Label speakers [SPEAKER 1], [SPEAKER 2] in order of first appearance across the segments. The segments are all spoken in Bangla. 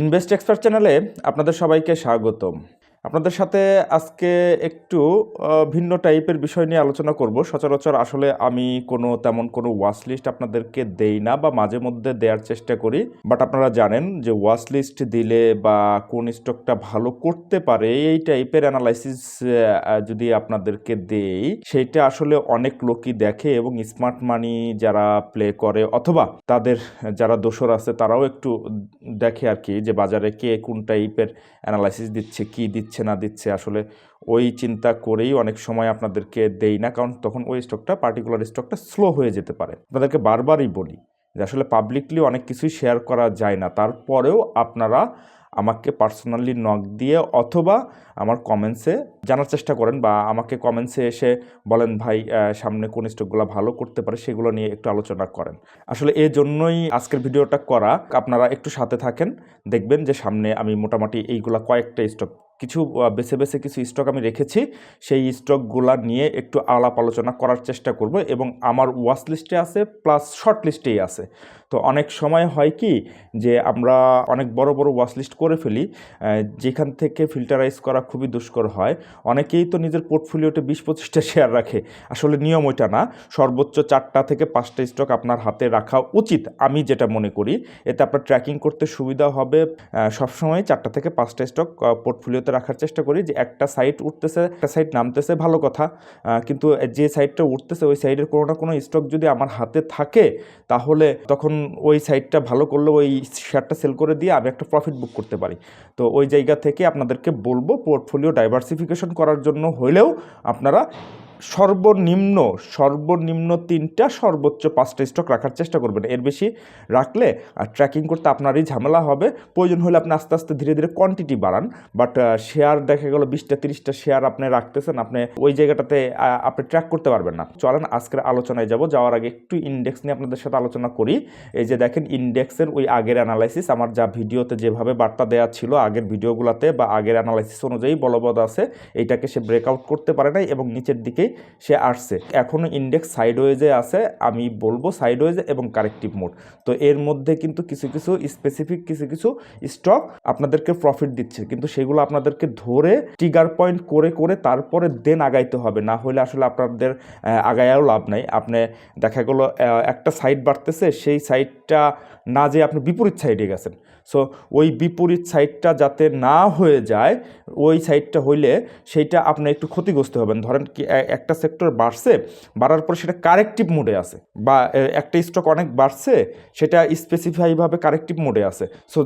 [SPEAKER 1] ইনভেস্ট এক্সপার্ট চ্যানেলে আপনাদের সবাইকে স্বাগতম। আপনাদের সাথে আজকে একটু ভিন্ন টাইপের বিষয় নিয়ে আলোচনা করব। সচরাচর আসলে আমি কোনো তেমন কোনো ওয়াচ লিস্ট আপনাদেরকে দেই না বা মাঝে মধ্যে দেওয়ার চেষ্টা করি। বাট আপনারা জানেন যে ওয়াচ লিস্ট দিলে বা কোন স্টকটা ভালো করতে পারে, এই টাইপের অ্যানালাইসিস যদি আপনাদেরকে দেই, সেইটা আসলে অনেক লোকই দেখে এবং স্মার্ট মানি যারা প্লে করে অথবা তাদের যারা দোসর আছে তারাও একটু দেখে আর কি যে বাজারে কে কোন টাইপের অ্যানালাইসিস দিচ্ছে, কি দিচ্ছে। না দিচ্ছে, আসলে ওই চিন্তা করেই অনেক সময় আপনাদেরকে দেই না, কারণ তখন ওই স্টকটা পার্টিকুলার স্টকটা স্লো হয়ে যেতে পারে। আপনাদেরকে বারবারই বলি যে আসলে পাবলিকলি অনেক কিছুই শেয়ার করা যায় না। তারপরেও আপনারা আমাকে পার্সোনালি নক দিয়ে অথবা আমার কমেন্টসে জানার চেষ্টা করেন বা আমাকে কমেন্টসে এসে বলেন, ভাই সামনে কোন স্টকগুলো ভালো করতে পারে, সেগুলো নিয়ে একটু আলোচনা করেন। আসলে এই জন্যই আজকের ভিডিওটা করা। আপনারা একটু সাথে থাকেন, দেখবেন যে সামনে আমি মোটামুটি এইগুলা কয়েকটা স্টক কিছু বেছে বেছে কিছু স্টক আমি রেখেছি। সেই স্টকগুলা নিয়ে একটু আলাপ আলোচনা করার চেষ্টা করব এবং আমার ওয়াচ লিস্টে আছে প্লাস শর্ট লিস্টেই আছে। তো অনেক সময় হয় কি যে আমরা অনেক বড় বড় ওয়াচ লিস্ট করে ফেলি যেখান থেকে ফিল্টারাইজ করা খুবই দুষ্কর হয়। অনেকেই তো নিজের পোর্টফোলিওতে বিশ পঁচিশটা শেয়ার রাখে। আসলে নিয়ম ওইটা না। সর্বোচ্চ চারটা থেকে পাঁচটা স্টক আপনার হাতে রাখা উচিত, আমি যেটা মনে করি। এতে আপনার ট্র্যাকিং করতে সুবিধা হবে। সবসময় চারটা থেকে পাঁচটা স্টক পোর্টফোলিওতে রাখার চেষ্টা করি যে একটা সাইট উঠতেছে, একটা সাইট নামতেছে, ভালো কথা। কিন্তু যে সাইটটা উঠতেছে, ওই সাইডের কোনো না কোনো স্টক যদি আমার হাতে থাকে, তাহলে তখন ওই সাইটটা ভালো করলে ওই শেয়ারটা সেল করে দিয়ে আমি একটা প্রফিট বুক করতে পারি। তো ওই জায়গা থেকে আপনাদেরকে বলব পোর্টফোলিও ডাইভার্সিফিকেশন করার জন্য হইলেও আপনারা সর্বনিম্ন সর্বনিম্ন তিনটা, সর্বোচ্চ পাঁচটা স্টক রাখার চেষ্টা করবেন। এর বেশি রাখলে আর ট্র্যাকিং করতে আপনারই ঝামেলা হবে। প্রয়োজন হলে আপনি আস্তে আস্তে ধীরে ধীরে কোয়ান্টিটি বাড়ান। বাট শেয়ার দেখা গেলো বিশটা, তিরিশটা শেয়ার আপনি রাখতেছেন, আপনি ওই জায়গাটাতে আপনি ট্র্যাক করতে পারবেন না। চলেন, আজকের আলোচনায় যাব। যাওয়ার আগে একটু ইন্ডেক্স নিয়ে আপনাদের সাথে আলোচনা করি। এই যে দেখেন ইন্ডেক্সের ওই আগের অ্যানালাইসিস আমার যা ভিডিওতে যেভাবে বার্তা দেওয়া ছিল, আগের ভিডিওগুলোতে বা আগের অ্যানালাইসিস অনুযায়ী বলবৎ আছে এইটাকে সে ব্রেকআউট করতে পারে নাই এবং নিচের দিকেই সে আসছে। এখনও ইন্ডেক্স সাইডওয়েজে আছে, আমি বলব সাইডওয়েজে এবং কারেক্টিভ মোড তো এর মধ্যে কিন্তু কিছু কিছু স্পেসিফিক কিছু কিছু স্টক আপনাদেরকে প্রফিট দিচ্ছে। কিন্তু সেগুলো আপনাদেরকে ধরে টিগার পয়েন্ট করে করে তারপরে দেন আগাইতে হবে। না হলে আসলে আপনাদের আগায়াও লাভ নাই। আপনি, দেখা গেলো একটা সাইড বাড়তেছে, সেই সাইডটা না যে আপনি বিপরীত সাইডে গেছেন। সো ওই বিপরীত সাইডটা যাতে না হয়ে যায়, ওই সাইডটা হইলে সেইটা আপনি একটু ক্ষতিগ্রস্ত হবেন। ধরেন কি একটা সেক্টর বাড়ছে, বাড়ার পর সেটা কারেক্টিভ মোডে আছে বা একটা স্টক অনেক বাড়ছে, সেটা স্পেসিফাইভাবে কারেক্টিভ মোডে আছে। সো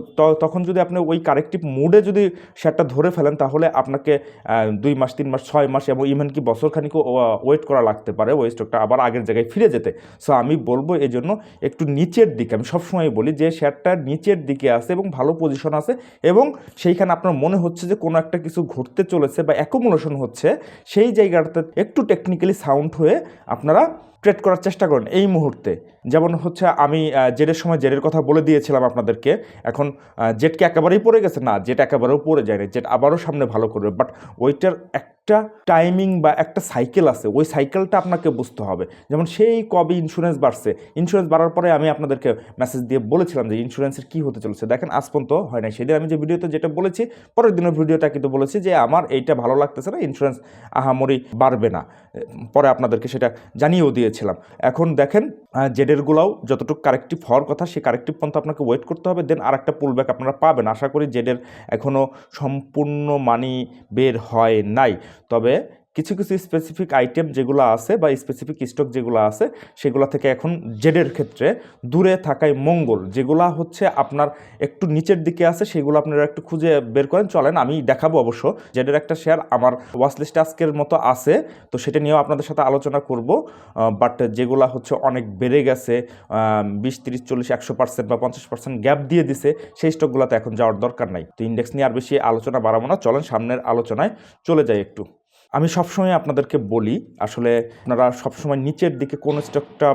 [SPEAKER 1] তখন যদি আপনি ওই কারেক্টিভ মোডে যদি সেটা ধরে ফেলেন, তাহলে আপনাকে দুই মাস, তিন মাস, ছয় মাস এবং ইভেন কি বছরখানিকও ওয়েট করা লাগতে পারে ওই স্টকটা আবার আগের জায়গায় ফিরে যেতে। সো আমি বলব এই জন্য একটু নিচের দিকে, আমি সবসময় বলি যে শেয়ারটা নিচের দিকে আছে এবং ভালো পজিশন আছে এবং সেইখানে আপনার মনে হচ্ছে যে কোনো একটা কিছু ঘটতে চলেছে বা অ্যাকোমোলেশন হচ্ছে, সেই জায়গাটাতে একটু টেকনিক্যালি সাউন্ড হয়ে আপনারা ট্রেড করার চেষ্টা করেন এই মুহূর্তে। যেমন হচ্ছে আমি জেডের সময় জেডের কথা বলে দিয়েছিলাম আপনাদেরকে। এখন জেটকে একেবারেই পড়ে গেছে? না জেট একেবারেও পড়ে যায়নি। জেট আবারও সামনে ভালো করবে। বাট ওইটার একটা টাইমিং বা একটা সাইকেল আছে। ওই সাইকেলটা আপনাকে বুঝতে হবে। যেমন সেই কবে ইন্স্যুরেন্স বাড়ছে। ইন্স্যুরেন্স বাড়ার পরে আমি আপনাদেরকে মেসেজ দিয়ে বলেছিলাম যে ইন্স্যুরেন্সের কী হতে চলেছে। দেখেন, আজ পর্যন্ত হয় নাই। সেদিন আমি যে ভিডিওতে যেটা বলেছি, পরের দিনের ভিডিওটা কিন্তু বলেছি যে আমার এইটা ভালো লাগতেছে না ইন্স্যুরেন্স আহামরি বাড়বে না। পরে আপনাদেরকে সেটা জানিয়েও দিয়েছিলাম। এখন দেখেন জেডেরগুলোও যতটুকু কারেক্টিভ হওয়ার কথা, সেই কারেক্টিভ পর্যন্ত আপনাকে ওয়েট করতে হবে দেন আর একটা পুল ব্যাক আপনারা পাবেন। আশা করি জেডের এখনও সম্পূর্ণ মানি বের হয় নাই। তবে কিছু কিছু স্পেসিফিক আইটেম যেগুলো আছে বা স্পেসিফিক স্টক যেগুলো আছে, সেগুলো থেকে এখন জেডের ক্ষেত্রে দূরে থাকাই মঙ্গল। যেগুলা হচ্ছে আপনার একটু নিচের দিকে আছে, সেগুলো আপনারা একটু খুঁজে বের করেন। চলেন, আমি দেখাবো অবশ্য জেডের একটা শেয়ার আমার ওয়াচ লিস্টে আজকের মতো আছে, তো সেটা নিয়েও আপনাদের সাথে আলোচনা করব। বাট যেগুলো হচ্ছে অনেক বেড়ে গেছে বিশ, তিরিশ, চল্লিশ, একশো পার্সেন্ট বা পঞ্চাশ পার্সেন্ট গ্যাপ দিয়ে দিছে, সেই স্টকগুলোতে এখন যাওয়ার দরকার নাই। তো ইন্ডেক্স নিয়ে আর বেশি আলোচনা বাড়াবো না। চলেন, সামনের আলোচনায় চলে যাই একটু। আমি সবসময় আপনাদেরকে বলি, আসলে আপনারা সবসময় নিচের দিকে কোন স্টকটা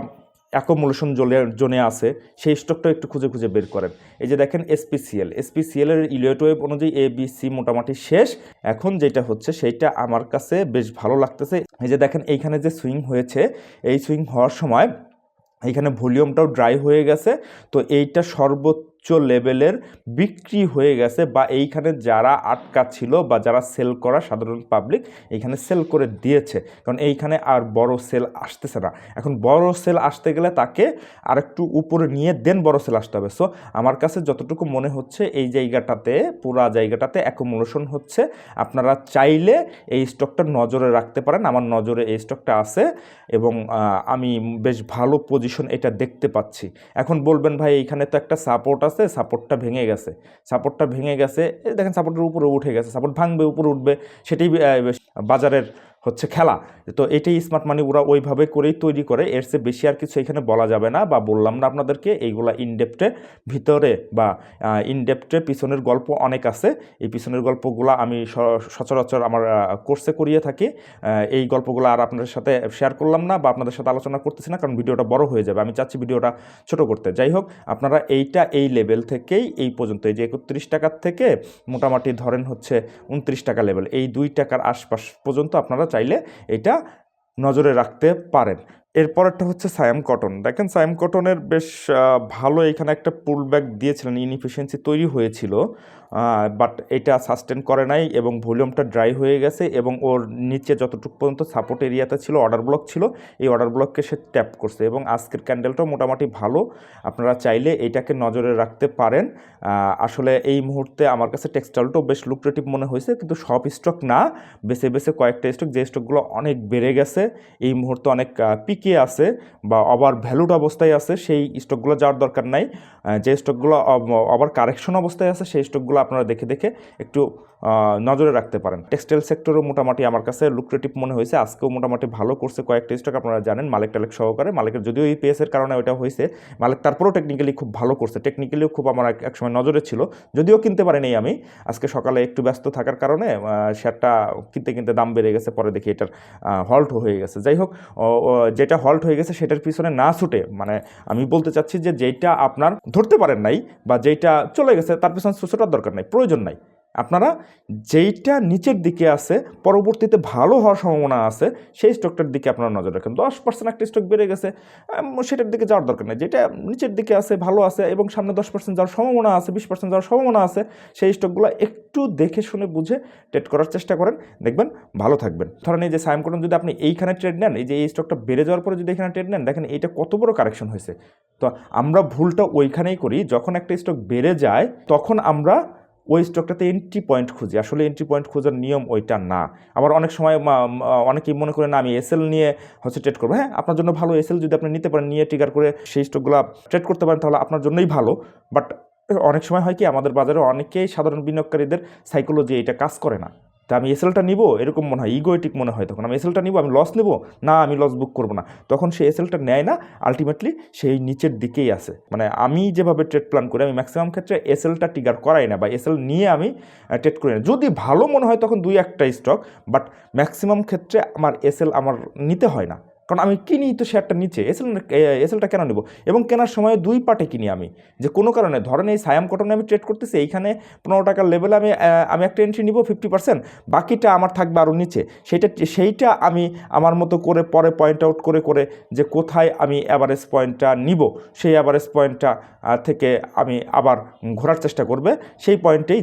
[SPEAKER 1] অ্যাকোমোলেশন জোনে জোনে আছে, সেই স্টকটা একটু খুঁজে খুঁজে বের করেন। এই যে দেখেন এসপিসিএল এসপিসিএল এর ইলিয়ট ওয়েব অনুযায়ী এ, বি, সি মোটামুটি শেষ। এখন যেটা হচ্ছে সেইটা আমার কাছে বেশ ভালো লাগতেছে। এই যে দেখেন এইখানে যে সুইং হয়েছে, এই সুইং হওয়ার সময় এইখানে ভলিউমটাও ড্রাই হয়ে গেছে। তো এইটা সর্বোচ্চ লেভেলের বিক্রি হয়ে গেছে বা এইখানে যারা আটকা ছিল বা যারা সেল করা সাধারণ পাবলিক এইখানে সেল করে দিয়েছে। কারণ এইখানে আর বড় সেল আসতেছে না। এখন বড় সেল আসতে গেলে তাকে আর একটু উপরে নিয়ে দেন বড় সেল আসতে হবে। সো আমার কাছে যতটুকু মনে হচ্ছে এই জায়গাটাতে, পুরা জায়গাটাতে অ্যাকোমোলেশন হচ্ছে। আপনারা চাইলে এই স্টকটা নজরে রাখতে পারেন। আমার নজরে এই স্টকটা আছে এবং আমি বেশ ভালো পজিশন এটা দেখতে পাচ্ছি। এখন বলবেন, ভাই, এইখানে তো একটা সাপোর্ট আছে সাপোর্টটা ভেঙে গেছে। সাপোর্টটা ভেঙে গেছে দেখেন সাপোর্টের উপরে উঠে গেছে সাপোর্ট ভাঙবে, উপরে উঠবে সেটি বাজারের হচ্ছে খেলা। তো এটাই স্মার্ট মানি ওরা ওইভাবে করেই তৈরি করে। এর চেয়ে বেশি আর কিছু এখানে বলা যাবে না বা বললাম না আপনাদেরকে, এইগুলা ইনডেপ্টে ভিতরে বা ইনডেপ্টে পিছনের গল্প অনেক আছে। এই পিছনের গল্পগুলো আমি সচরাচর আমার কোর্সে করিয়ে থাকি। এই গল্পগুলো আর আপনাদের সাথে শেয়ার করলাম না বা আপনাদের সাথে আলোচনা করতেছি না কারণ ভিডিওটা বড় হয়ে যাবে। আমি চাচ্ছি ভিডিওটা ছোট করতে। যাই হোক, আপনারা এইটা এই লেভেল থেকেই এই পর্যন্ত, এই যে একত্রিশ টাকার থেকে মোটামুটি ধরেন হচ্ছে উনত্রিশ টাকা লেভেল এই দুই টাকার আশপাশ পর্যন্ত আপনারা চাইলে এটা নজরে রাখতে পারেন। এরপরেরটা হচ্ছে সায়াম কটন। দেখেন সায়াম কটনের বেশ ভালো এখানে একটা পুল ব্যাক দিয়েছিলেন ইনএফিসিয়েন্সি তৈরি হয়েছিল। বাট এটা সাস্টেন করে নাই এবং ভলিউমটা ড্রাই হয়ে গেছে এবং ওর নিচে যতটুকু পর্যন্ত সাপোর্ট এরিয়াতে ছিল অর্ডার ব্লক ছিল, এই অর্ডার ব্লককে সে ট্যাপ করছে এবং আজকের ক্যান্ডেলটাও মোটামুটি ভালো। আপনারা চাইলে এটাকে নজরে রাখতে পারেন। আসলে এই মুহূর্তে আমার কাছে টেক্সটাইলটাও বেশ লুক্রেটিভ মনে হয়েছে, কিন্তু সব স্টক না, বেছে বেছে কয়েকটা স্টক যে স্টকগুলো অনেক বেড়ে গেছে, এই মুহূর্তে অনেক পিকে আছে বা আবার ভ্যালুড অবস্থায় আছে, সেই স্টকগুলো যাওয়ার দরকার নাই। যে স্টকগুলো আবার কারেকশন অবস্থায় আছে, সেই স্টকগুলো আপনারা দেখে দেখে একটু নজরে রাখতে পারেন। টেক্সটাইল সেক্টরও মোটামুটি আমার কাছে লুক্রেটিভ মনে হয়েছে। আজকেও মোটামুটি ভালো করছে কয়েকটা স্টক আপনারা জানেন মালিক টালেক সহকারে। মালিকের যদিও এই পেসের কারণে ওইটা হয়েছে, মালিক তারপরেও টেকনিক্যালি খুব ভালো করছে। টেকনিক্যালিও খুব আমার এক- একসময় নজরে ছিল। যদিও কিনতে পারিনি আমি। আজকে সকালে একটু ব্যস্ত থাকার কারণে শেয়ারটা কিনতে কিনতে দাম বেড়ে গেছে। পরে দেখি এটার হল্ট হয়ে গেছে। যাই হোক যেটা হল্ট হয়ে গেছে সেটার পিছনে না ছুটে মানে আমি বলতে চাচ্ছি যে যেটা আপনার ধরতে পারেন নাই বা যেইটা চলে গেছে তার পিছনে ছোটার দরকার নাই, প্রয়োজন নাই। আপনারা যেইটা নিচের দিকে আছে, পরবর্তীতে ভালো হওয়ার সম্ভাবনা আছে, সেই স্টকটার দিকে আপনারা নজর রাখেন। দশ পার্সেন্ট একটা স্টক বেড়ে গেছে সেটার দিকে যাওয়ার দরকার নেই। যেটা নিচের দিকে আছে, ভালো আছে এবং সামনে দশ পার্সেন্ট যাওয়ার সম্ভাবনা আছে, বিশ পার্সেন্ট যাওয়ার সম্ভাবনা আছে, সেই স্টকগুলো একটু দেখে শুনে বুঝে ট্রেড করার চেষ্টা করেন। দেখবেন ভালো থাকবেন। ধরেন এই যে সাইম কটন যদি আপনি এইখানে ট্রেড নেন, এই যে এই স্টকটা বেড়ে যাওয়ার পরে যদি এখানে ট্রেড নেন, দেখেন এইটা কত বড় কারেকশন হয়েছে। তো আমরা ভুলটা ওইখানেই করি, যখন একটা স্টক বেড়ে যায়, তখন আমরা ওই স্টকটাতে এন্ট্রি পয়েন্ট খুঁজি। আসলে এন্ট্রি পয়েন্ট খোঁজার নিয়ম ওইটা না। আবার অনেক সময় অনেকেই মনে করেন আমি এসএল নিয়ে হচ্ছে ট্রেড করব। হ্যাঁ আপনার জন্য ভালো এসএল যদি আপনি নিতে পারেন, নিয়ে টিকার করে সেই স্টকগুলো ট্রেড করতে পারেন, তাহলে আপনার জন্যই ভালো। বাট অনেক সময় হয় কি, আমাদের বাজারে অনেকেই সাধারণ বিনিয়োগকারীদের সাইকোলজি এটা কাজ করে না। আমি এসএলটা নিব, এরকম মনে হয় ইগোয়েটিক মনে হয় তখন। আমি এসএলটা নিব, আমি লস নেব? না, আমি লস বুক করব না। তখন সে এসএলটা নেয় না আলটিমেটলি সেই নিচের দিকেই আসে মানে আমি যেভাবে ট্রেড প্ল্যান করি, আমি ম্যাক্সিমাম ক্ষেত্রে এসএলটা টিগার করাই না, বা এসএল নিয়ে আমি ট্রেড করি না। যদি ভালো মনে হয় তখন দুই একটা স্টক বাট ম্যাক্সিমাম ক্ষেত্রে আমার এসএল আমার নিতে হয় না। কারণ আমি কিনি তো শেয়ারটা নিচে এসএল এসএলটা কেন নেব? এবং কেনার সময় দুই পার্টে কিনি আমি, যে কোনো কারণে। ধরেন এই সায়াম কটনে আমি ট্রেড করতেছি, এইখানে পনেরো টাকার লেভেলে আমি আমি একটা এন্ট্রি নিব ফিফটি পার্সেন্ট বাকিটা আমার থাকবে আরও নিচে। সেইটা সেইটা আমি আমার মতো করে পরে পয়েন্ট আউট করে করে যে কোথায় আমি অ্যাভারেজ পয়েন্টটা নিব, সেই অ্যাভারেজ পয়েন্টটা থেকে আমি আবার ঘোরার চেষ্টা করবে। সেই পয়েন্টেই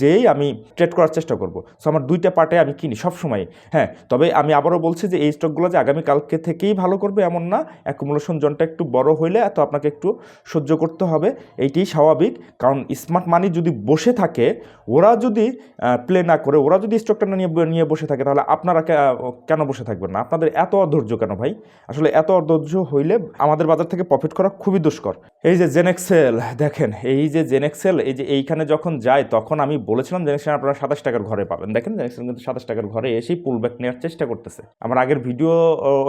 [SPEAKER 1] যেই আমি ট্রেড করার চেষ্টা করব। সো আমার দুইটা পার্টে আমি কিনি সবসময় হ্যাঁ। তবে আমি আবারও বলছি যে এই স্টকগুলো যে আগামীকালকে থেকেই ভালো করবে এমন না। অ্যাকুমুলেশন জোনটা একটু বড় হইলে তো আপনাকে একটু সহ্য করতে হবে। এইটাই স্বাভাবিক। কারণ স্মার্ট মানি যদি বসে থাকে, ওরা যদি প্লে না করে, ওরা যদি স্টকটা নিয়ে নিয়ে বসে থাকে, তাহলে আপনারা কেন বসে থাকবেন না? আপনাদের এত অধৈর্য কেন ভাই? আসলে এত অধৈর্য হইলে আমাদের বাজার থেকে প্রফিট করা খুবই দুষ্কর। এই যে জেনেক্সেল দেখেন, এই যে জেনেক্সেল এই যে এইখানে যখন যায়, তখন আমি বলেছিলাম জেনেক্সেল আপনারা সাতাশ টাকার ঘরে পাবেন। দেখেন জেনেক্সেল কিন্তু সাতাশ টাকার ঘরে এসেই পুল ব্যাক নেওয়ার চেষ্টা করতেছে। আমার আগের ভিডিও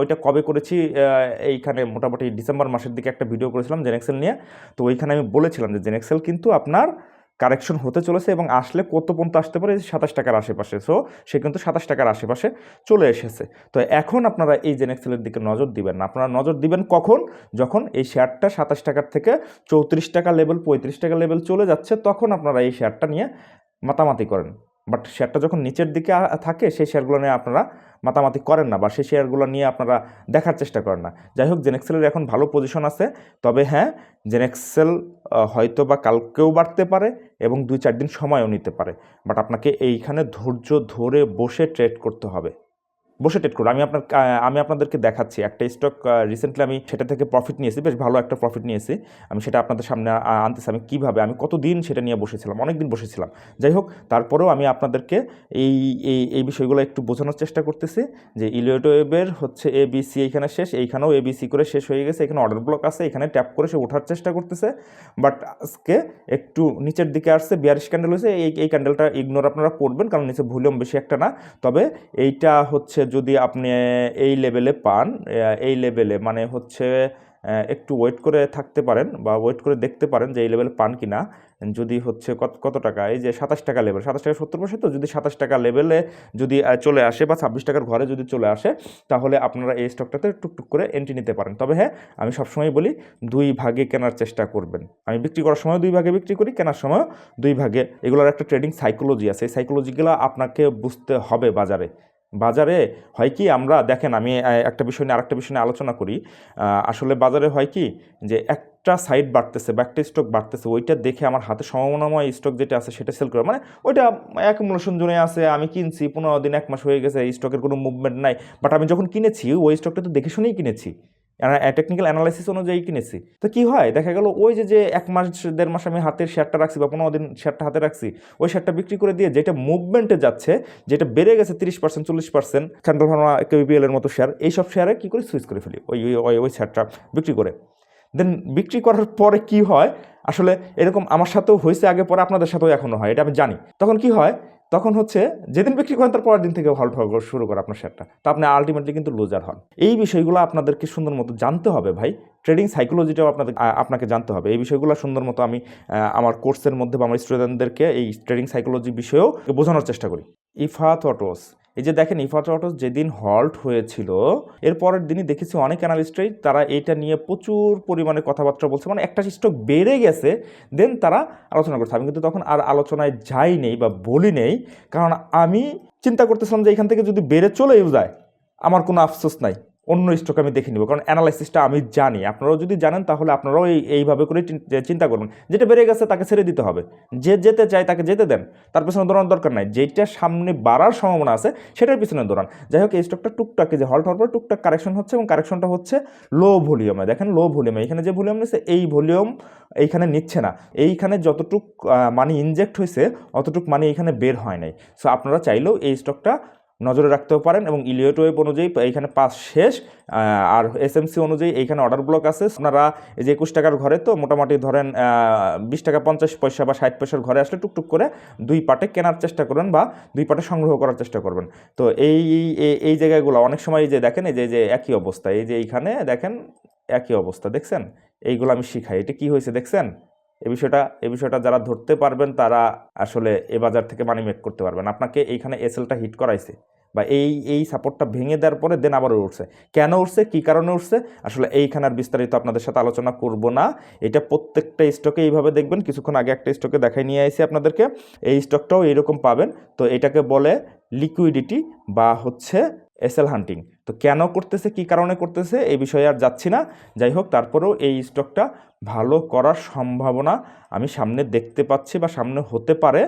[SPEAKER 1] ওইটা কবে করেছি এইখানে মোটামুটি ডিসেম্বর মাসের দিকে একটা ভিডিও করেছিলাম জেনেক্সেল নিয়ে। তো ওইখানে আমি বলেছিলাম যে জেনেক্সেল কিন্তু আপনার কারেকশন হতে চলেছে এবং আসলে কত পর্যন্ত আসতে পারে সাতাশ টাকার আশেপাশে। সো সে কিন্তু সাতাশ টাকার আশেপাশে চলে এসেছে। তো এখন আপনারা এই জেনেক্সেলের দিকে নজর দিবেন না। আপনারা নজর দিবেন কখন? যখন এই শেয়ারটা সাতাশ টাকার থেকে চৌত্রিশ টাকা লেভেল পঁয়ত্রিশ টাকা লেভেল চলে যাচ্ছে, তখন আপনারা এই শেয়ারটা নিয়ে মাতামাতি করেন। বাট শেয়ারটা যখন নিচের দিকে থাকে, সেই শেয়ারগুলো নিয়ে আপনারা মাতামাতি করেন না বা সেই শেয়ারগুলো নিয়ে আপনারা দেখার চেষ্টা করেন না। যাই হোক জেনেক্সেলের এখন ভালো পজিশন আছে। তবে হ্যাঁ জেনেক্সেল হয়তো বা কালকেও বাড়তে পারে এবং দুই চার দিন সময়ও নিতে পারে। বাট আপনাকে এইখানে ধৈর্য ধরে বসে ট্রেড করতে হবে। বসে ট্রেড করুন। আমি আপনার, আমি আপনাদেরকে দেখাচ্ছি। একটা স্টক রিসেন্টলি আমি সেটা থেকে প্রফিট নিয়েছি। বেশ ভালো একটা প্রফিট নিয়েছি। আমি সেটা আপনাদের সামনে আনতেছি। আমি কীভাবে, আমি কতদিন সেটা নিয়ে বসেছিলাম? অনেক দিন বসেছিলাম। যাই হোক, তারপরেও আমি আপনাদেরকে এই এই এই বিষয়গুলো একটু বোঝানোর চেষ্টা করতেছি যে ইলিয়ট ওয়েবের হচ্ছে এ বি সি এইখানে শেষ। এইখানেও এ বি সি করে শেষ হয়ে গেছে। এখানে অর্ডার ব্লক আছে। এখানে ট্যাপ করে সে ওঠার চেষ্টা করতেছে। বাট আজকে একটু নিচের দিকে আসছে। বিয়ারিশ ক্যান্ডেল হয়েছে। এই এই ক্যান্ডেলটা ইগনোর আপনারা করবেন। কারণ নিচে ভলিউম বেশি একটা না। তবে এইটা হচ্ছে যদি আপনি এই লেভেলে পান এই লেভেলে মানে হচ্ছে একটু ওয়েট করে থাকতে পারেন বা ওয়েট করে দেখতে পারেন যে এই লেভেলে পান কি না যদি হচ্ছে কত কত টাকা, এই যে সাতাশ টাকা লেভেল সাতাশ টাকা সত্তর পয়সা তো যদি সাতাশ টাকা লেভেলে যদি চলে আসে বা ছাব্বিশ টাকার ঘরে যদি চলে আসে, তাহলে আপনারা এই স্টকটাতে টুকটুক করে এন্ট্রি নিতে পারেন। তবে হ্যাঁ আমি সবসময় বলি, দুই ভাগে কেনার চেষ্টা করবেন। আমি বিক্রি করার সময় দুই ভাগে বিক্রি করি, কেনার সময় দুই ভাগে। এগুলোর একটা ট্রেডিং সাইকোলজি আছে। এই সাইকোলজিগুলো আপনাকে বুঝতে হবে বাজারে। বাজারে হয় কি, আমরা দেখেন, আমি একটা বিষয় নিয়ে আরেকটা বিষয় নিয়ে আলোচনা করি। আসলে বাজারে হয় কি যে একটা সাইড বাড়তেছে বা একটা স্টক বাড়তেছে, ওইটা দেখে আমার হাতে সম্ভাবনাময় স্টক যেটা আছে সেটা সেল করে। মানে ওইটা এক অ্যাকুমুলেশন জোনে আছে, আমি কিনছি, পনেরো দিন, এক মাস হয়ে গেছে, এই স্টকের কোনো মুভমেন্ট নাই। বাট আমি যখন কিনেছি, ওই স্টকটা তো দেখে শুনেই কিনেছি। টেকনিক্যাল অ্যানালাইসিস অনুযায়ী কিনেছি। তো কি হয়? দেখা গেল ওই যে যে এক মাস, দেড় মাস আমি হাতের শেয়ারটা রাখছি বা পনেরো দিন শেয়ারটা হাতে রাখছি, ওই শেয়ারটা বিক্রি করে দিয়ে যেটা মুভমেন্টে যাচ্ছে, যেটা বেড়ে গেছে তিরিশ পার্সেন্ট চল্লিশ পার্সেন্ট সেন্ট্রাল ফার্মা কেবিপিএল এর মতো শেয়ার এইসব শেয়ারে কী করে সুইচ করে ফেলি? ওই, ওই- ওই ওই শেয়ারটা বিক্রি করে। দেন বিক্রি করার পরে কি হয়? আসলে এরকম আমার সাথেও হয়েছে, আগে পরে আপনাদের সাথেও এখনও হয়, এটা আমি জানি। তখন কি হয়? তখন হচ্ছে যেদিন বিক্রি করেন তার পরের দিন থেকে হল হওয়া শুরু করে আপনার শেয়ারটা তো আপনি আলটিমেটলি কিন্তু লুজার হন। এই বিষয়গুলো আপনাদেরকে সুন্দর মতো জানতে হবে ভাই। ট্রেডিং সাইকোলজিটাও আপনাদের আপনাকে জানতে হবে। এই বিষয়গুলো সুন্দর মতো আমি আমার কোর্সের মধ্যে বা আমার স্টুডেন্টদেরকে এই ট্রেডিং সাইকোলজি বিষয়েও বোঝানোর চেষ্টা করি। ইফাত অটোস। এই যে দেখেন, ইফাত অটোস যেদিন হল্ট হয়েছিল, এর পরের দিনই দেখেছি অনেক অ্যানালিস্টরাই তারা এইটা নিয়ে প্রচুর পরিমাণে কথাবার্তা বলছে মানে একটা স্টক বেড়ে গেছে, দেন তারা আলোচনা করছে। আমি কিন্তু তখন আর আলোচনায় যাই নেই বা বলি নেই, কারণ আমি চিন্তা করতেছিলাম যে এখান থেকে যদি বেড়ে চলেও যায়, আমার কোনো আফসোস নাই। অন্য স্টক আমি দেখে নিব। কারণ অ্যানালাইসিসটা আমি জানি। আপনারাও যদি জানেন, তাহলে আপনারাও এই, এইভাবে করে চিন্তা করবেন। যেটা বেড়ে গেছে, তাকে ছেড়ে দিতে হবে। যে যেতে চায়, তাকে যেতে দেন। তার পিছনে দৌড়ানোর দরকার নাই। যেটা সামনে বাড়ার সম্ভাবনা আছে, সেটার পিছনে দৌড়ান। যাই হোক, এই স্টকটা টুকটাক যে হল্ট হওয়ার পর টুকটাক কারেকশন হচ্ছে এবং কারেকশনটা হচ্ছে লো ভলিউমে দেখেন লো ভলিউমে এখানে যে ভলিউম নিচ্ছে এই ভলিউম এইখানে নিচ্ছে না। এইখানে যতটুক মানি ইনজেক্ট হয়েছে অতটুক মানি এখানে বের হয় নাই। সো আপনারা চাইলেও এই স্টকটা নজরে রাখতেও পারেন এবং ইলিয়ট ওয়েব অনুযায়ী এইখানে পাস শেষ আর এসএমসি অনুযায়ী এইখানে অর্ডার ব্লক আছে। আপনারা এই যে একুশ টাকার ঘরে তো মোটামুটি ধরেন বিশ টাকা পঞ্চাশ পয়সা বা ষাট পয়সার ঘরে আসলে টুকটুক করে দুই পাটে কেনার চেষ্টা করবেন বা দুই পাটে সংগ্রহ করার চেষ্টা করবেন। তো এই, এই- জায়গাগুলো অনেক সময় এই যে দেখেন, এই যে যে একই অবস্থা, এই যে এইখানে দেখেন একই অবস্থা, দেখছেন? এইগুলো আমি শিখাই, এটা কি হয়েছে দেখছেন? এই বিষয়টা এই বিষয়টা যারা ধরতে পারবেন, তারা আসলে এ বাজার থেকে মানি মেক করতে পারবেন। আপনাকে এইখানে এসএলটা হিট করাইছে বা এই এই সাপোর্টটা ভেঙে দেওয়ার পরে দেন আবারও উঠছে। কেন উঠছে? কী কারণে উঠছে? আসলে এইখানে আর বিস্তারিত আপনাদের সাথে আলোচনা করব না। এটা প্রত্যেকটা স্টকে এইভাবে দেখবেন। কিছুক্ষণ আগে একটা স্টকে দেখাই নিয়ে আসি আপনাদেরকে। এই স্টকটাও এইরকম পাবেন। তো এটাকে বলে লিকুইডিটি বা হচ্ছে এসএল হান্টিং তো কেন করতেছে, কি কারণে করতেছে, এই বিষয়ে আর যাচ্ছি না। যাই হোক, তারপরেও এই স্টকটা ভালো করার সম্ভাবনা আমি সামনে দেখতে পাচ্ছি বা সামনে হতে পারে।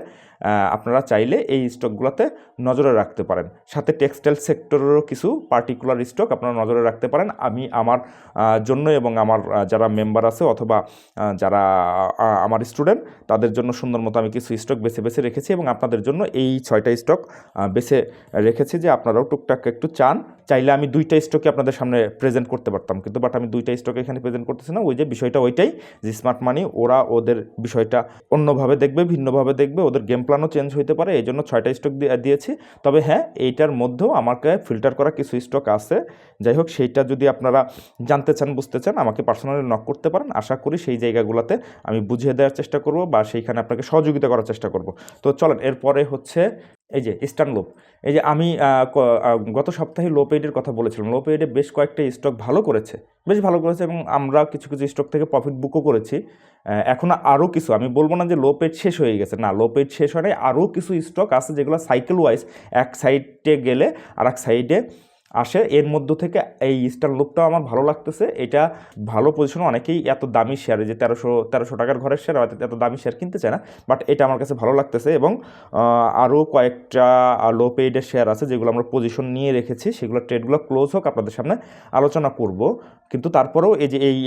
[SPEAKER 1] আপনারা চাইলে এই স্টকগুলোতে নজরে রাখতে পারেন। সাথে টেক্সটাইল সেক্টরেরও কিছু পার্টিকুলার স্টক আপনারা নজরে রাখতে পারেন। আমি আমার জন্য এবং আমার যারা মেম্বার আছে অথবা যারা আমার স্টুডেন্ট তাদের জন্য সুন্দর মতো আমি কিছু স্টক বেছে বেছে রেখেছি এবং আপনাদের জন্য এই ছয়টা স্টক বেছে রেখেছি যে আপনারাও টুকটাক একটু চান। চাইলে আমি দুইটা স্টকে আপনাদের সামনে প্রেজেন্ট করতে পারতাম। কিন্তু বাট আমি দুইটা স্টকে এখানে প্রেজেন্ট করতেছি না। ওই যে বিষয়টা ওইটাই, যে স্মার্ট মানি ওরা ওদের বিষয়টা অন্যভাবে দেখবে, ভিন্নভাবে দেখবে, ওদের গেম প্ল্যানও চেঞ্জ হতে পারে। এই জন্য ছয়টা স্টক দিয়েছি। তবে হ্যাঁ এইটার মধ্যেও আমাকে ফিল্টার করা কিছু স্টক আছে। যাই হোক, সেইটা যদি আপনারা জানতে চান, বুঝতে চান, আমাকে পার্সোনালি নক করতে পারেন। আশা করি সেই জায়গাগুলোতে আমি বুঝিয়ে দেওয়ার চেষ্টা করব বা সেইখানে আপনাকে সহযোগিতা করার চেষ্টা করব। তো চলেন, এরপরে হচ্ছে এই যে ইস্টার্ন লোপ এই যে আমি গত সপ্তাহে লো পেইডের কথা বলেছিলাম। লো পিরিয়ডে বেশ কয়েকটা স্টক ভালো করেছে। বেশ ভালো করেছে এবং আমরা কিছু কিছু স্টক থেকে প্রফিট বুকও করেছি। এখন আরও কিছু, আমি বলব না যে লো পেড শেষ হয়ে গেছে। না লো পেড শেষ হয় আরও কিছু স্টক আছে যেগুলো সাইকেল ওয়াইজ এক সাইডে গেলে আর এক সাইডে আসে। এর মধ্য থেকে এই ইস্টার্ন লুপটাও আমার ভালো লাগতেছে। এটা ভালো পজিশনে অনেকেই এত দামি শেয়ার যে তেরোশো তেরোশো টাকার ঘরের শেয়ার এত দামি শেয়ার কিনতে চায় না বাট এটা আমার কাছে ভালো লাগতেছে এবং আরও কয়েকটা লো পেইডের শেয়ার আছে যেগুলো আমরা পজিশন নিয়ে রেখেছি। সেগুলো ট্রেডগুলো ক্লোজ হোক, আপনাদের সামনে আলোচনা করব। কিন্তু তারপরেও এই যে এই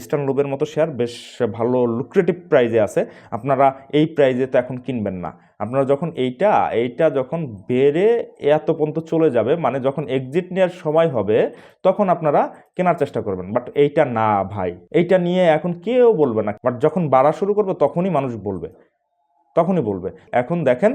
[SPEAKER 1] ইস্টার্ন লুবের মতো শেয়ার বেশ ভালো লুক্রেটিভ প্রাইজে আছে। আপনারা এই প্রাইজে তো এখন কিনবেন না। আপনারা যখন এইটা এইটা যখন বেড়ে এত পর্যন্ত চলে যাবে মানে যখন এক্সিট নেওয়ার সময় হবে, তখন আপনারা কেনার চেষ্টা করবেন। বাট এইটা না ভাই। এইটা নিয়ে এখন কেউ বলবে না। বাট যখন বাড়া শুরু করবে, তখনই মানুষ বলবে। তখনই বলবে। এখন দেখেন,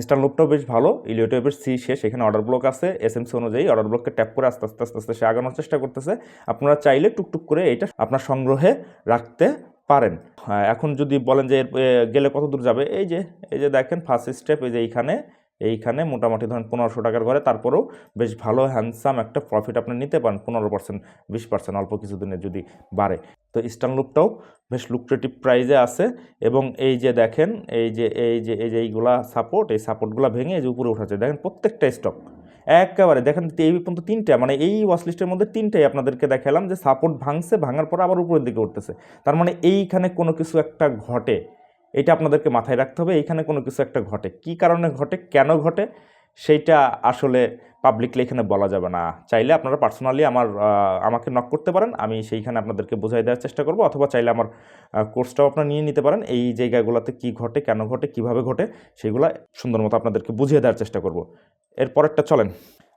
[SPEAKER 1] স্টার লুপটাও বেশ ভালো ইলিওটেপের সি শেষ। এখানে অর্ডার ব্লক আছে এস এসএমসি অনুযায়ী অর্ডার ব্লককে ট্যাপ করে আস্তে আস্তে আস্তে আস্তে সে আগানোর চেষ্টা করতেছে। আপনারা চাইলে টুকটুক করে এটা আপনার সংগ্রহে রাখতে পারেন। হ্যাঁ এখন যদি বলেন যে গেলে কত দূর যাবে? এই যে এই যে দেখেন ফার্স্ট স্টেপ এই যে এইখানে এইখানে মোটামুটি ধরেন পনেরোশো টাকার ঘরে, তারপরেও বেশ ভালো হ্যান্ডসাম একটা প্রফিট আপনি নিতে পারেন, পনেরো পার্সেন্ট বিশ পার্সেন্ট অল্প কিছুদিনে যদি বাড়ে। তো ইস্টার্ন লুপটাও বেশ লুক্রেটিভ প্রাইজে আছে এবং এই যে দেখেন, এই যে এই যে এই যে এইগুলা সাপোর্ট এই সাপোর্টগুলো ভেঙে যে উপরে উঠাচ্ছে দেখেন প্রত্যেকটা স্টক একেবারে, দেখেন এই পর্যন্ত তিনটা মানে এই ওয়াশ লিস্টের মধ্যে তিনটাই আপনাদেরকে দেখালাম যে সাপোর্ট ভাঙছে, ভাঙার পর আবার উপরের দিকে উঠতেছে। তার মানে এইখানে কোনো কিছু একটা ঘটে, এটা আপনাদেরকে মাথায় রাখতে হবে, এইখানে কোনো কিছু একটা ঘটে। কি কারণে ঘটে, কেন ঘটে, সেইটা আসলে পাবলিকলি এখানে বলা যাবে না। চাইলে আপনারা পার্সোনালি আমার আমাকে নক করতে পারেন, আমি সেইখানে আপনাদেরকে বোঝাই দেওয়ার চেষ্টা করব, অথবা চাইলে আমার কোর্সটাও আপনারা নিয়ে নিতে পারেন, এই জায়গাগুলোতে কি ঘটে, কেন ঘটে, কীভাবে ঘটে, সেগুলো সুন্দর মতো আপনাদেরকে বুঝিয়ে দেওয়ার চেষ্টা করব। এর পরেরটা চলেন।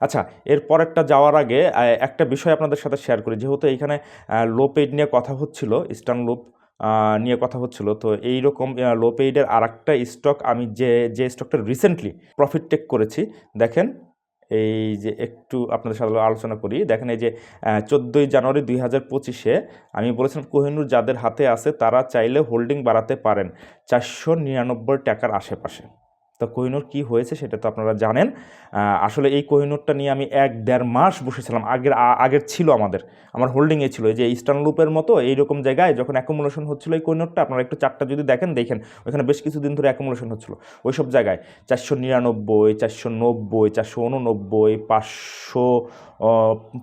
[SPEAKER 1] আচ্ছা এর পরেরটা যাওয়ার আগে একটা বিষয় আপনাদের সাথে শেয়ার করি, যেহেতু এইখানে লো পেইড নিয়ে কথা হচ্ছিল ইস্টার্ন লুপ নিয়ে কথা হচ্ছিল, তো এই রকম লো পেইডের আর একটা স্টক আমি যে যে স্টকটা রিসেন্টলি প্রফিট টেক করেছি, দেখেন এই যে একটু আপনাদের সাথে আলোচনা করি। দেখেন এই যে চোদ্দোই জানুয়ারি দুই হাজার পঁচিশে আমি বলেছিলাম কোহিনুর যাদের হাতে আছে তারা চাইলে হোল্ডিং বাড়াতে পারেন চারশো নিরানব্বই টাকার আশেপাশে। তো কোহিনুর কি হয়েছে সেটা তো আপনারা জানেন। আসলে এই কোহিনুরটা নিয়ে আমি এক দেড় মাস বসেছিলাম। আগের আগের ছিল আমাদের। আমার হোল্ডিংয়ে ছিল। যে ইস্টার্ন লুপের মতো এইরকম জায়গায় যখন অ্যাকুমুলেশন হচ্ছিল এই কোহিনুরটা আপনারা একটু চারটা যদি দেখেন দেখেন। ওইখানে বেশ কিছুদিন ধরে অ্যাকুমুলেশন হচ্ছিল। ওই সব জায়গায় চারশো নিরানব্বই, চারশো নব্বই, চারশো উননব্বই পাঁচশো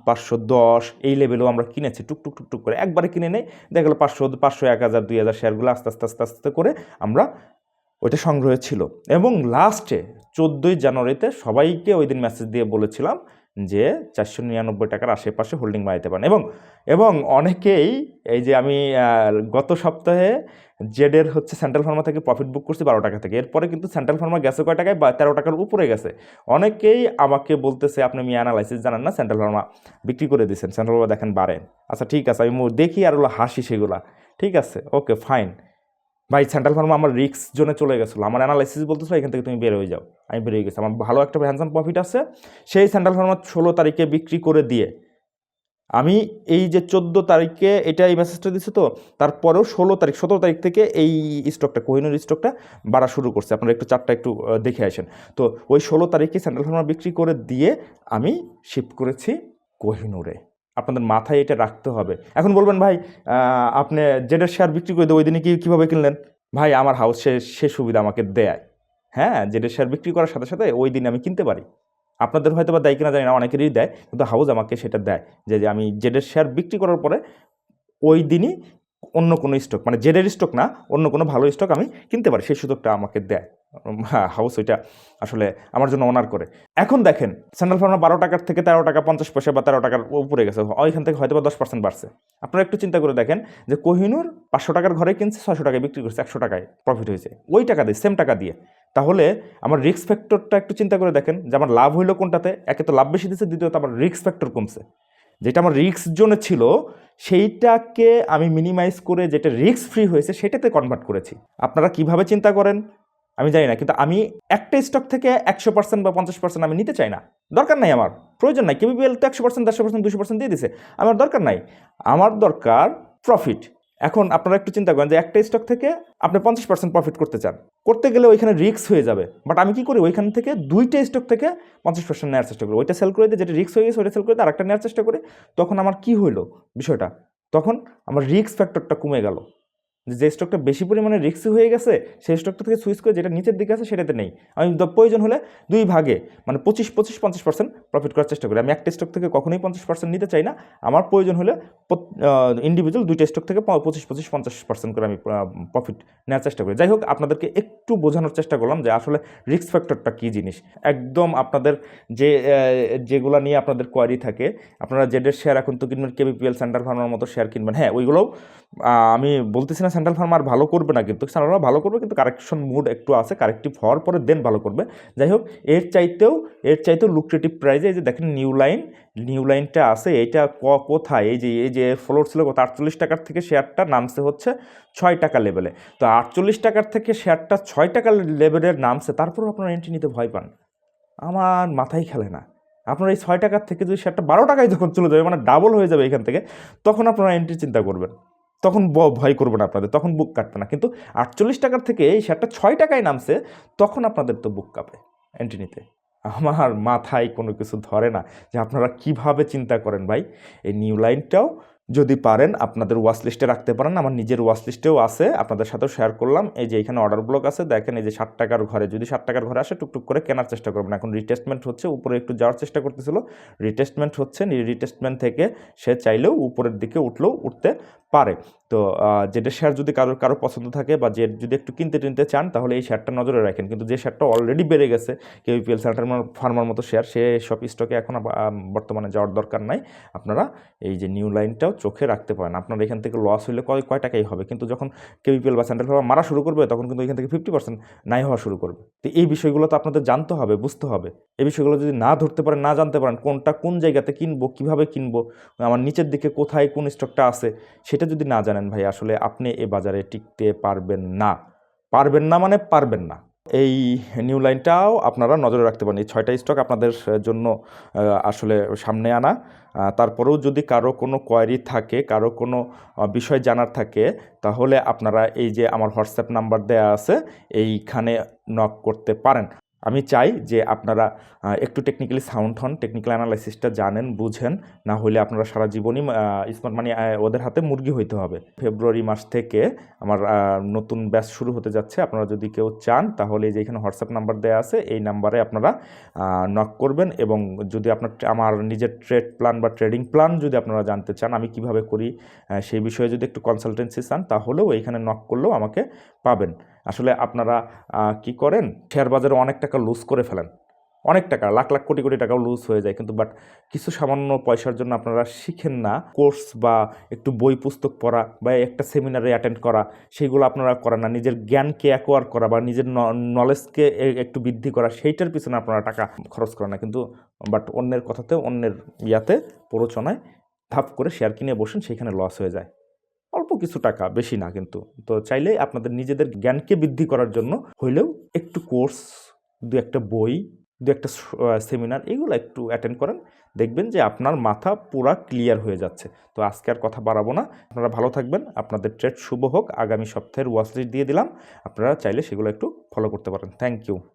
[SPEAKER 1] পাঁচশো দশ এই লেভেলেও আমরা কিনেছি। টুকটুক টুকটুক করে। একবারে কিনে নেই। দেখা গেলো পাঁচশো পাঁচশো এক হাজার, দুই হাজার শেয়ারগুলো আস্তে আস্তে আস্তে আস্তে করে আমরা ওইটা সংগ্রহে ছিল। এবং লাস্টে চোদ্দোই জানুয়ারিতে সবাইকে ওই দিন মেসেজ দিয়ে বলেছিলাম যে চারশো নিরানব্বই টাকার আশেপাশে হোল্ডিং বাড়াইতে পারেন। এবং এবং অনেকেই এই যে আমি গত সপ্তাহে জেডের হচ্ছে সেন্ট্রাল ফার্মা থেকে প্রফিট বুক করছি বারো টাকা থেকে। এরপরে কিন্তু সেন্ট্রাল ফার্মা গেছে কয় টাকায়? বা তেরো টাকার উপরে গেছে। অনেকেই আমাকে বলতেছে, আপনি আমি অ্যানালাইসিস জানেন না সেন্ট্রাল ফার্মা বিক্রি করে দিয়েছেন। সেন্ট্রাল ফার্মা দেখেন বাড়ে। আচ্ছা ঠিক আছে, আমি দেখি আর ওগুলো হাসি সেগুলা। ঠিক আছে ওকে ফাইন ভাই সেন্ট্রাল ফার্মা আমার রিক্স জোনে চলে গেছিল। আমার অ্যানালাইসিস বলতেছিল এখান থেকে তুমি বের হয়ে যাও। আমি বেরিয়ে গেছি। আমার ভালো একটা হ্যান্ডসাম প্রফিট আছে। সেই সেন্ট্রাল ফার্মা ষোলো তারিখে বিক্রি করে দিয়ে, আমি এই যে চোদ্দ তারিখে এটা এই মেসেজটা দিচ্ছে তো, তারপরেও ষোলো তারিখ, সতেরো তারিখ থেকে এই স্টকটা কোহিনুর স্টকটা বাড়া শুরু করছে। আপনারা একটু চারটা একটু দেখে আসেন। তো ওই ষোলো তারিখে সেন্ট্রাল ফার্মা বিক্রি করে দিয়ে আমি শিফট করেছি কোহিনুরে। আপনাদের মাথায় এটা রাখতে হবে। এখন বলবেন, ভাই আপনি জেডের শেয়ার বিক্রি করে দেবো, ওই দিনে কি কীভাবে কিনলেন? ভাই, আমার হাউস সে সে সুবিধা আমাকে দেয়। হ্যাঁ জেডের শেয়ার বিক্রি করার সাথে সাথে ওই দিন আমি কিনতে পারি। আপনাদের হয়তো বা দেয় কিনা জানি না, অনেকেরই দেয়, কিন্তু হাউস আমাকে সেটা দেয় যে আমি জেডের শেয়ার বিক্রি করার পরে ওই দিনই অন্য কোনো স্টক মানে জেডের স্টক না, অন্য কোনো ভালো স্টক আমি কিনতে পারি, সেই সুযোগটা আমাকে দেয়। হাউস ওইটা আসলে আমার জন্য অনার করে। এখন দেখেন সেন্ট্রাল ফার্মা বারো টাকার থেকে তেরো টাকা পঞ্চাশ পয়সা বা তেরো টাকার উপরে গেছে ওইখান থেকে হয়তো বা দশ পার্সেন্ট বাড়ছে। আপনারা একটু চিন্তা করে দেখেন যে কোহিনুর পাঁচশো টাকার ঘরে কিনছে, ছয়শো টাকায় বিক্রি করছে, একশো টাকায় প্রফিট হয়েছে। ওই টাকা দিয়ে সেম টাকা দিয়ে। তাহলে আমার রিস্ক ফ্যাক্টরটা একটু চিন্তা করে দেখেন যে আমার লাভ হইল কোনটাতে? একে তো লাভ বেশি দিচ্ছে দ্বিতীয়ত আমার রিস্ক ফ্যাক্টর কমছে। যেটা আমার রিস্ক জোনে ছিল, সেইটাকে আমি মিনিমাইজ করে যেটা রিস্ক ফ্রি হয়েছে, সেটাতে কনভার্ট করেছি। আপনারা কীভাবে চিন্তা করেন? আমি জানি না, কিন্তু আমি একটা স্টক থেকে একশো পার্সেন্ট বা পঞ্চাশ পার্সেন্ট আমি নিতে চাই না। দরকার নাই আমার, প্রয়োজন নাই। কেবিপিএল তো একশো পার্সেন্ট দেড়শো পার্সেন্ট দুশো পার্সেন্ট দিয়ে দিছে। আমার দরকার নাই। আমার দরকার প্রফিট এখন আপনারা একটু চিন্তা করেন যে একটা স্টক থেকে আপনি পঞ্চাশ পার্সেন্ট প্রফিট করতে চান। করতে গেলে ওইখানে রিস্ক হয়ে যাবে। বাট আমি কি করি? ওইখান থেকে দুইটা স্টক থেকে পঞ্চাশ পার্সেন্ট নেওয়ার চেষ্টা করি। ওইটা সেল করে দিই যেটা রিস্ক হয়ে গেছে, ওইটা সেল করে দিয়ে আরেকটা নেওয়ার চেষ্টা করি। তখন আমার কি হইল বিষয়টা? তখন আমার রিস্ক ফ্যাক্টরটা কমে গেল। যে স্টকটা বেশি পরিমাণে রিস্ক হয়ে গেছে, সেই স্টকটা থেকে সুইচ করে যেটা নিচের দিকে আছে সেটাতে নেই। আমি প্রয়োজন হলে দুই ভাগে মানে পঁচিশ পঁচিশ, পঞ্চাশ পার্সেন্ট প্রফিট করার চেষ্টা করি। আমি একটা স্টক থেকে কখনোই পঞ্চাশ পার্সেন্ট নিতে চাই না। আমার প্রয়োজন হলে ইন্ডিভিজুয়াল দুইটা স্টক থেকে পঁচিশ পঁচিশ, পঞ্চাশ পার্সেন্ট করে আমি প্রফিট নেওয়ার চেষ্টা করি। যাই হোক আপনাদেরকে একটু বোঝানোর চেষ্টা করলাম যে আসলে রিস্ক ফ্যাক্টরটা কী জিনিস। একদম আপনাদের যে যেগুলো নিয়ে আপনাদের কোয়ারি থাকে, আপনারা জেডের শেয়ার এখন তো কিনবেন কেবিপিএল সেন্টার ফার্মার মতো শেয়ার কিনবেন। হ্যাঁ ওইগুলোও আমি বলতেছি না সেন্ট্রাল ফার্ম আর ভালো করবে না কিন্তু সেন্ট্রাল ফার্ম ভালো করবে কিন্তু কারেকশন মুড একটু আছে কারেক্টিভ হওয়ার পরে দেন ভালো করবে। যাই হোক, এর চাইতেও এর চাইতেও লুক্রেটিভ প্রাইজে এই যে দেখেন নিউ লাইন নিউ লাইনটা আছে, এইটা ক- কোথায়? এই যে এই যে ফ্লোর ছিল কত? আটচল্লিশ টাকার থেকে শেয়ারটা নামছে হচ্ছে ছয় টাকা লেভেলে তো আটচল্লিশ টাকার থেকে শেয়ারটা ছয় টাকা লেভেলের নামছে, তারপরেও আপনারা এন্ট্রি নিতে ভয় পান। আমার মাথায় খেলে না। আপনার এই ছয় টাকার থেকে যদি শেয়ারটা বারো টাকায় যখন চলে যাবে মানে ডাবল হয়ে যাবে এখান থেকে, তখন আপনারা এন্ট্রি চিন্তা করবেন। তখন ভয় করব না আপনাদের, তখন বুক কাটবে না। কিন্তু আটচল্লিশ টাকার থেকে এই শেয়ারটা ছয় টাকায় নামছে, তখন আপনাদের তো বুক কাঁপে এন্ট্রি নিতে আমার মাথায় কোনো কিছু ধরে না যে আপনারা কীভাবে চিন্তা করেন ভাই, এই নিউ লাইনটাও যদি পারেন, আপনাদের ওয়াচ লিস্টে রাখতে পারেন। আমার নিজের ওয়াচ লিস্টেও আছে, আপনাদের সাথেও শেয়ার করলাম। এই যে এখানে অর্ডার ব্লক আছে, দেখেন এই যে ষাট টাকার ঘরে, যদি ষাট টাকার ঘরে আসে, টুকটুক করে কেনার চেষ্টা করবেন। এখন রিটেস্টমেন্ট হচ্ছে, উপরে একটু যাওয়ার চেষ্টা করতেছিল। রিটেস্টমেন্ট হচ্ছে রিটেস্টমেন্ট থেকে সে চাইলেও উপরের দিকে উঠলেও উঠতে পারে। তো যেটা শেয়ার যদি কারোর কারও পছন্দ থাকে বা যে যদি একটু কিনতে টিনতে চান, তাহলে এই শেয়ারটা নজরে রাখেন। কিন্তু যে শেয়ারটা অলরেডি বেড়ে গেছে, কেউ কেউপিএল সেন্টার ফার্মার মতো শেয়ার সে সব স্টকে এখন বর্তমানে যাওয়ার দরকার নাই। আপনারা এই যে নিউ লাইনটাও চোখে রাখতে পারেন। আপনার এখান থেকে লস হলে কয় কয় টাকাই হবে? কিন্তু যখন কেউপিএল বা সেন্ট্রাল ফার্মার মারা শুরু করবে, তখন কিন্তু এখান থেকে ফিফটি পার্সেন্ট নাই হওয়া শুরু করবে। তো এই বিষয়গুলো তো আপনাদের জানতে হবে, বুঝতে হবে। এই বিষয়গুলো যদি না ধরতে পারেন, না জানতে পারেন, কোনটা কোন জায়গাতে কিনবো, কীভাবে কিনবো, আমার নিচের দিকে কোথায় কোন স্টকটা আছে, সেটা যদি না জানেন ভাই, আসলে আপনি এ বাজারে টিকতে পারবেন না। পারবেন না মানে পারবেন না। এই নিউ লাইনটাও আপনারা নজরে রাখতে পারেন। এই ছয়টা স্টক আপনাদের জন্য আসলে সামনে আনা। তারপরেও যদি কারও কোনো কোয়ারি থাকে, কারও কোনো বিষয় জানার থাকে, তাহলে আপনারা এই যে আমার হোয়াটসঅ্যাপ নাম্বার দেয়া আছে, এইখানে নক করতে পারেন। আমি চাই যে আপনারা একটু টেকনিক্যালি সাউন্ড হন টেকনিক্যাল অ্যানালাইসিসটা জানেন, বুঝেন, না হলে আপনারা সারা জীবনই স্মার্ট মানি ওদের হাতে মুরগি হইতে হবে। ফেব্রুয়ারি মাস থেকে আমার নতুন ব্যাচ শুরু হতে যাচ্ছে। আপনারা যদি কেউ চান, তাহলে যে এখানে হোয়াটসঅ্যাপ নাম্বার দেওয়া আছে, এই নাম্বারে আপনারা নক করবেন এবং যদি আপনার আমার নিজের ট্রেড প্ল্যান বা ট্রেডিং প্ল্যান যদি আপনারা জানতে চান, আমি কীভাবে করি সেই বিষয়ে যদি একটু কনসালটেন্সি চান, তাহলেও এইখানে নক করলেও আমাকে পাবেন। আসলে আপনারা কি করেন? শেয়ার বাজারে অনেক টাকা লুজ করে ফেলেন। অনেক টাকা, লাখ লাখ কোটি কোটি টাকাও লুজ হয়ে যায়। কিন্তু বাট কিছু সামান্য পয়সার জন্য আপনারা শিখেন না। কোর্স বা একটু বই, পুস্তক পড়া বা একটা সেমিনারে অ্যাটেন্ড করা সেইগুলো আপনারা করেন না। নিজের জ্ঞানকে অ্যাকোয়ার করা বা নিজের নলেজকে একটু বৃদ্ধি করা, সেইটার পিছনে আপনারা টাকা খরচ করেন না। কিন্তু বাট অন্যের কথাতে অন্যের ইয়াতে প্ররোচনায় ধাপ করে শেয়ার কিনে বসেন, সেখানে লস হয়ে যায়। কিছু টাকা বেশি না কিন্তু। তো চাইলে আপনাদের নিজেদের জ্ঞানকে বৃদ্ধি করার জন্য হইলেও একটু কোর্স, দু একটা বই, দু একটা সেমিনার এগুলো একটু অ্যাটেন্ড করেন। দেখবেন যে আপনার মাথা পুরা ক্লিয়ার হয়ে যাচ্ছে। তো আজকে আর কথা বাড়াবো না। আপনারা ভালো থাকবেন। আপনাদের ট্রেড শুভ হোক। আগামী সপ্তাহের ওয়াচলিস্ট দিয়ে দিলাম। আপনারা চাইলে সেগুলো একটু ফলো করতে পারেন। Thank you